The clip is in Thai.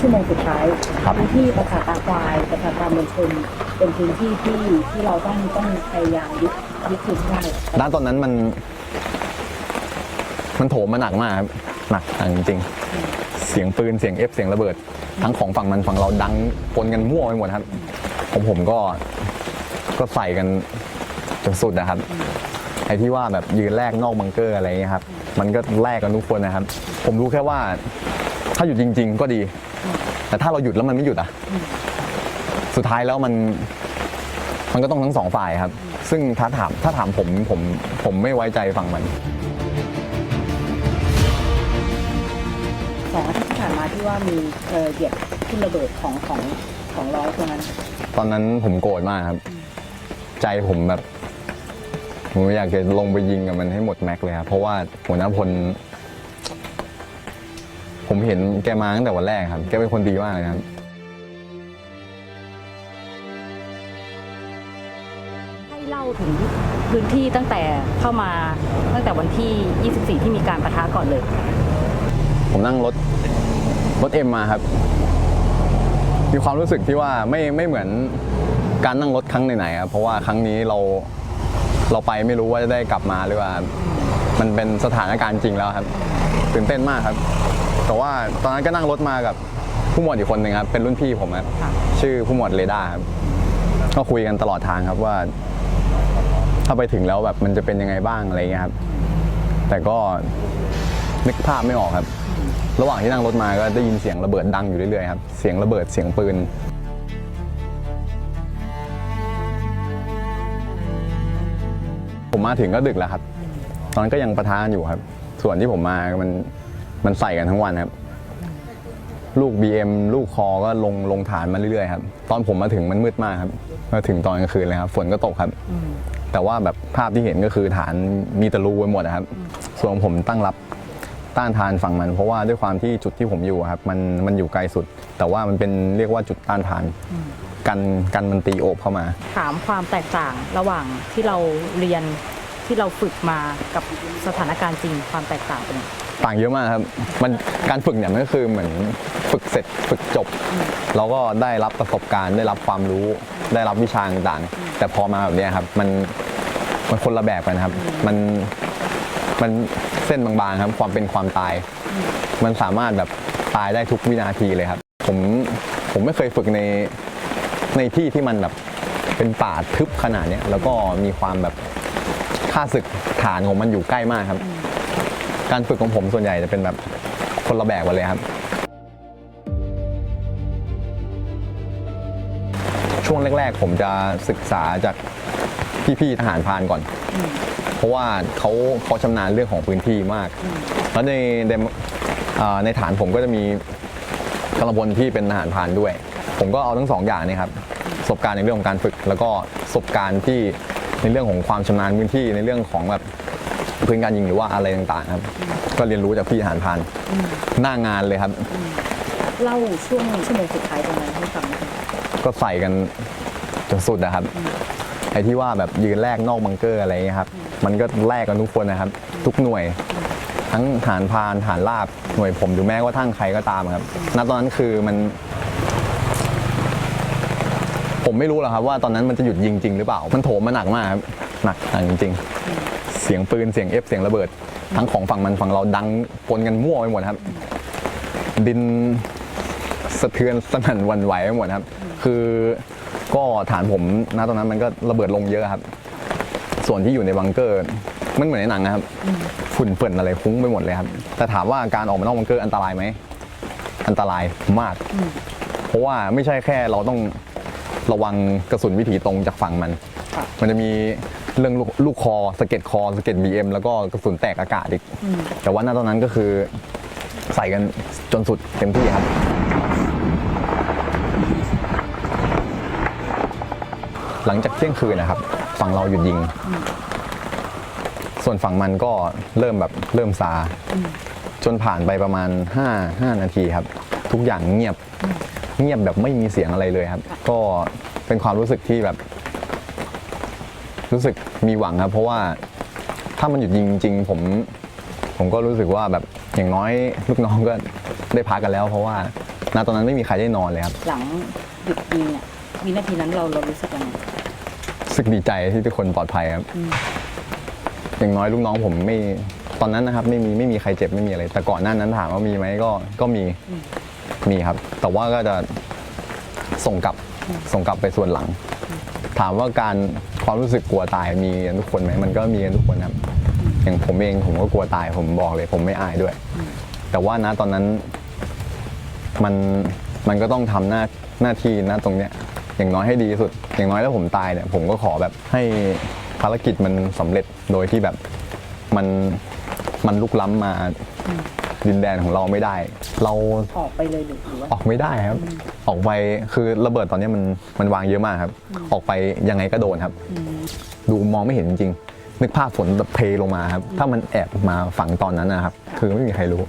ครึ่งชั่วโมงสุดท้ายครับ พื้นที่ประสาทตาควายประสาทตามวลชนเป็นพื้นที่ที่ที่เราต้องต้องพยายามยึดยึดคืนให้ได้ด้านตอนนั้นมัน มันโถมมาหนักมากครับหนักหนักจริงๆ เสียงปืนเสียงเอฟเสียงระเบิด ทั้งของฝั่งมันฝั่งเราดังปนกันมั่วไปหมดครับของผมก็ก็ใส่กันจนสุดนะครับไอ้ที่ว่าแบบยืนแลกนอกบังเกอร์อะไรอย่างเงี้ยครับ มันก็แลกกันทุกคนนะครับ ผมรู้แค่ว่า ถ้าหยุดจริง ๆ ก็ดี แต่ถ้าเราหยุดแล้วมันไม่หยุดอะ สุดท้ายแล้วมัน มันก็ต้องทั้งสองฝ่ายครับ ซึ่งถ้าถามถ้าถามผมผมผมไม่ไว้ใจฝั่งมัน สองอาทิตย์ที่ผ่านมาที่ว่ามีเอ่อเหยียบขึ้นระเบิดของของของร้อยตรงนั้น ตอนนั้นผมโกรธมากครับ ใจผมแบบ ผมอยากจะลงไปยิงกับมันให้หมดแม็กเลยครับเพราะว่าหัวหน้าพล ผมเห็นแกมาตั้งแต่วันแรกครับ แกเป็นคนดีมากเลยครับ ให้เล่าถึงพื้นที่ตั้งแต่เข้ามาตั้งแต่วันที่ 24 ที่มีการประทะก่อนเลย ผมนั่งรถรถเอ็มมาครับ มีความรู้สึกที่ว่าไม่ไม่เหมือนการนั่งรถครั้งไหนๆครับ เพราะว่าครั้งนี้เราเราไปไม่รู้ว่าจะได้กลับมาหรือว่า มันเป็นสถานการณ์จริงแล้วครับตื่นเต้นมากครับ แต่ว่าตอนนั้นก็นั่งรถมากับผู้หมวดอีกคนหนึ่งครับ เป็นรุ่นพี่ผมครับค่ะชื่อผู้หมวดเรดาร์ครับก็คุยกันตลอดทางครับว่า ถ้าไปถึงแล้วแบบมันจะเป็นยังไงบ้างอะไรเงี้ยครับ แต่ก็นึกภาพไม่ออกครับ ระหว่างที่นั่งรถมาก็ได้ยินเสียงระเบิดดังอยู่เรื่อยๆครับเสียงระเบิดเสียงปืนผมมาถึงก็ดึกแล้วครับ ตอนนั้นก็ยังประทานอยู่ครับ ส่วนที่ผมมามัน มันใส่กันทั้งวันครับ ลูก BM ลูกคอก็ลงลงฐานมาเรื่อยๆครับ ตอนผมมาถึงมันมืดมากครับมาถึงตอนกลางคืนเลยครับ ฝนก็ตกครับ แต่ว่าแบบภาพที่เห็นก็คือฐานมีแตะรูไปหมดนะครับ ส่วนผมตั้งรับต้านทานฝั่งมัน เพราะว่าด้วยความที่จุดที่ผมอยู่อะครับ มันมันอยู่ไกลสุด แต่ว่ามันเป็นเรียกว่าจุดต้านทาน กันกันมันตีโอบเข้ามา ถามความแตกต่างระหว่างที่เราเรียนที่เราฝึกมากับสถานการณ์จริงความแตกต่างเป็นยังไง ต่างเยอะมากครับ มันการฝึกเนี่ยมันก็คือเหมือนฝึกเสร็จฝึกจบเราก็ได้รับประสบการณ์ ได้รับความรู้ ได้รับวิชาต่างๆ แต่พอมาแบบนี้ครับ มันมันคนละแบบกันครับ มันมันเส้นบางๆครับ ความเป็นความตาย มันสามารถแบบตายได้ทุกวินาทีเลยครับ ผมผมไม่เคยฝึกในในที่ที่มันแบบเป็นป่าทึบขนาดเนี้ยแล้วก็มีความแบบค่าศึกฐานของมันอยู่ใกล้มากครับ การฝึกของผมส่วนใหญ่จะเป็นแบบคนละแบบกันเลยครับ ช่วงแรก ๆ ผมจะศึกษาจากพี่ๆทหารพานก่อน เพราะว่าเขาเขาชำนาญเรื่องของพื้นที่มาก แล้วในในในฐานผมก็จะมีกำลังพลที่เป็นทหารพานด้วย ผมก็เอาทั้งสองอย่างนี้ครับประสบการณ์ในเรื่องของการฝึก แล้วก็ประสบการณ์ที่ในเรื่องของความชำนาญพื้นที่ในเรื่องของแบบ พื้นการยิงหรือว่าอะไรต่างๆครับ ก็เรียนรู้จากพี่ทหารพรานหน้างานเลยครับ เล่าช่วงชั่วโมงสุดท้ายตรงนั้นให้ฟังหน่อยก็ใส่กันจนสุดนะครับไอ้ที่ว่าแบบยืนแลกนอกบังเกอร์อะไรเงี้ยครับ มันก็แลกกันทุกคนนะครับ ทุกหน่วย ทั้งฐานพรานฐานราบหน่วยผมหรือแม้ว่าทั้งใครก็ตามครับณตอนนั้นคือมัน ผมไม่รู้หรอกครับ ว่าตอนนั้นมันจะหยุดยิงจริงหรือเปล่า มันโถมมาหนักมากครับหนักหนักจริงๆเสียงปืนเสียงเอฟเสียงระเบิด ทั้งของฝั่งมันฝั่งเราดังปนกันมั่วไปหมดครับ ดินสะเทือนสนั่นหวันไหวไปหมดครับ คือก็ฐานผมนะตอนนั้นมันก็ระเบิดลงเยอะครับ ส่วนที่อยู่ในบังเกอร์มันเหมือนในหนังนะครับ ฝุ่นเฟิ่นอะไรฟุ้งไปหมดเลยครับ แต่ถามว่าการออกมานอกบังเกอร์อันตรายไหมอันตรายมาก เพราะว่าไม่ใช่แค่เราต้องระวังกระสุนวิถีตรงจากฝั่งมันค่ะมันจะมี เรื่องลูกลูกคอสะเก็ดคอสะเก็ดบีเอ็มแล้วก็กระสุนแตกอากาศอีก แต่ว่าณตอนนั้นก็คือใส่กันจนสุดเต็มที่ครับ หลังจากเที่ยงคืนนะครับฝั่งเราหยุดยิง ส่วนฝั่งมันก็เริ่มแบบเริ่มซาจนผ่านไปประมาณ 5 5 นาทีครับ ทุกอย่างเงียบเงียบแบบไม่มีเสียงอะไรเลยครับ ก็เป็นความรู้สึกที่แบบ รู้สึกมีหวังครับ เพราะว่าถ้ามันหยุดยิงจริงๆผม ผมก็รู้สึกว่าแบบอย่างน้อยลูกน้องก็ได้พักกันแล้ว เพราะว่าณตอนนั้นไม่มีใครได้นอนเลยครับหลังหยุดยิงเนี่ยวินาทีนั้นเราเรารู้สึกยังไงรู้สึกดีใจที่ทุกคนปลอดภัยครับอืมอย่างน้อยลูกน้องผมไม่ตอนนั้นนะครับ ไม่มีไม่มีใครเจ็บไม่มีอะไร แต่ก่อนหน้านั้นถามว่ามีไหมก็ก็มีมีครับ แต่ว่าก็จะส่งกลับส่งกลับไปส่วนหลัง ถามว่าการความรู้สึกกลัวตายมีกันทุกคนไหมมันก็มีกันทุกคนครับอย่างผมเองผมก็กลัวตาย ผมบอกเลย ผมไม่อายด้วย แต่ว่านะตอนนั้นมันมันก็ต้องทำหน้าหน้าที่นะตรงเนี้ย อย่างน้อยให้ดีที่สุด อย่างน้อยถ้าผมตายเนี่ย ผมก็ขอแบบให้ภารกิจมันสำเร็จโดยที่แบบมันมันลุกล้ำมา ดินแดนของเราไม่ได้ เราออกไปเลยหรือหรือว่าออกไม่ได้ครับ ออกไปคือระเบิดตอนนี้มันมันวางเยอะมากครับ ออกไปยังไงก็โดนครับ ดูมองไม่เห็นจริงๆนึกภาพฝนแบบเทลงมาครับ ถ้ามันแอบมาฝังตอนนั้นนะครับ คือไม่มีใครรู้อ